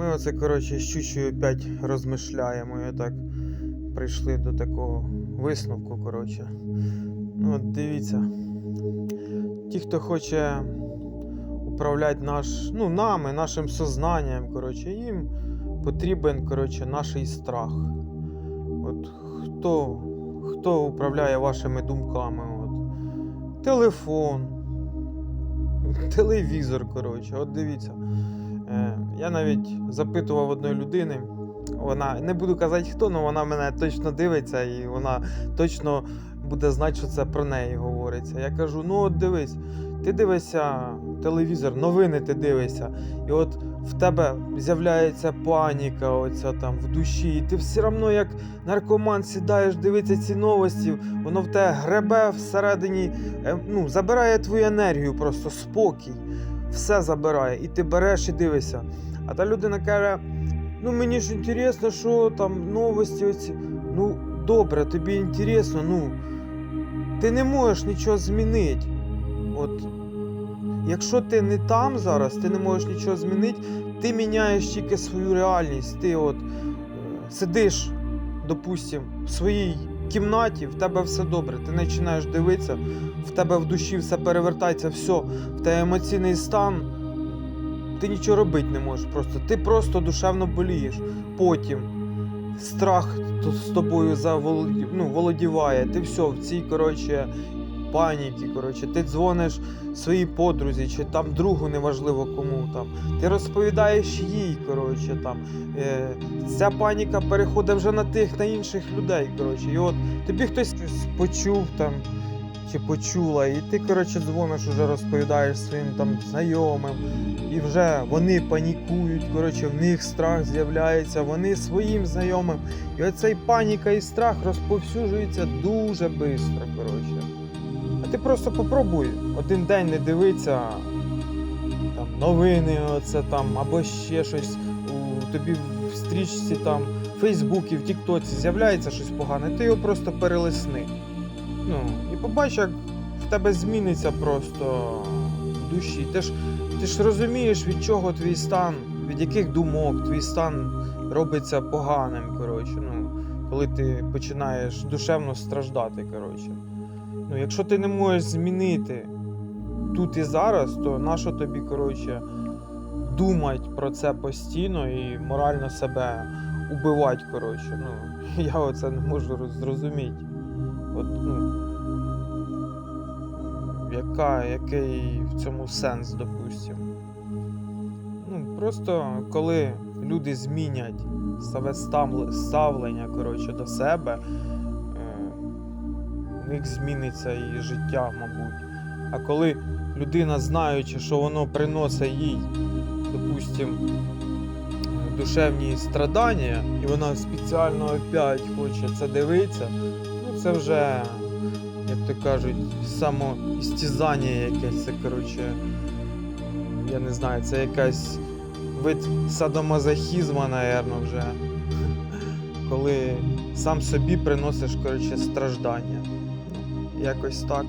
Ми оце, коротше, з Чучою опять розмишляємо і так прийшли до такого висновку, коротше. Ну, от дивіться. Ті, хто хоче управляти наш, ну, нами, нашим сознанням, коротше, їм потрібен, коротше, наш страх. От хто, хто управляє вашими думками? От. Телефон, телевізор, коротше, от дивіться. Е, я навіть запитував одної людини. Вона не буду казати хто, але вона мене точно дивиться і вона точно буде знати, що це про неї говориться. Я кажу: ну от дивись, ти дивишся телевізор, новини ти дивишся, і от в тебе з'являється паніка, оця там в душі, і ти все одно як наркоман сідаєш, дивитися ці новості, воно в тебе гребе всередині, е, ну, забирає твою енергію, просто спокій, все забирає, і ти береш і дивишся. А та людина каже: ну мені ж інтересно, що там новості оці. Ну, добре, тобі інтересно, ну ти не можеш нічого змінити. От якщо ти не там зараз, ти не можеш нічого змінити, ти міняєш тільки свою реальність. Ти от е, сидиш, допустим, в своїй кімнаті, в тебе все добре, ти починаєш дивитися, в тебе в душі все перевертається, все, в тебе емоційний стан. Ти нічого робити не можеш просто. Ти просто душевно болієш. Потім страх з тобою заволоді, ну, володіває. Ти все в цій коротше, паніки. Коротше, ти дзвониш своїй подрузі чи там другу, неважливо кому там. Ти розповідаєш їй, коротше, там. Е, ця паніка переходить вже на тих, на інших людей. Коротше. І от тобі хтось щось почув там. Чи почула, і ти, коротше, дзвониш, уже розповідаєш своїм там знайомим, і вже вони панікують, коротше, в них страх з'являється, вони своїм знайомим. І оцей паніка і страх розповсюджується дуже швидко. А ти просто попробуй один день не дивитися там, новини, оце там, або ще щось у тобі в стрічці там, в Фейсбуці, в Тіктоці з'являється щось погане, ти його просто перелисни. Ну, і побач, як в тебе зміниться просто в душі. Ти ж, ти ж розумієш, від чого твій стан, від яких думок твій стан робиться поганим, коротше. Ну, коли ти починаєш душевно страждати, коротше. Ну, якщо ти не можеш змінити тут і зараз, то нащо тобі, коротше, думати про це постійно і морально себе убивати, коротше. Ну, я оце не можу зрозуміти. От, ну, яка, який в цьому сенс, допустим. Ну, просто коли люди змінять ставлення коротше, до себе, них зміниться і життя, мабуть. А коли людина, знаючи, що воно приносить їй, допустим, душевні страдання, і вона спеціально опять хоче це дивитися, ну це вже, як то кажуть, самоістязання якесь, це, коротше, я не знаю, це якась вид садомазохізма, напевно, вже. Коли сам собі приносиш, коротше, страждання. Якось так.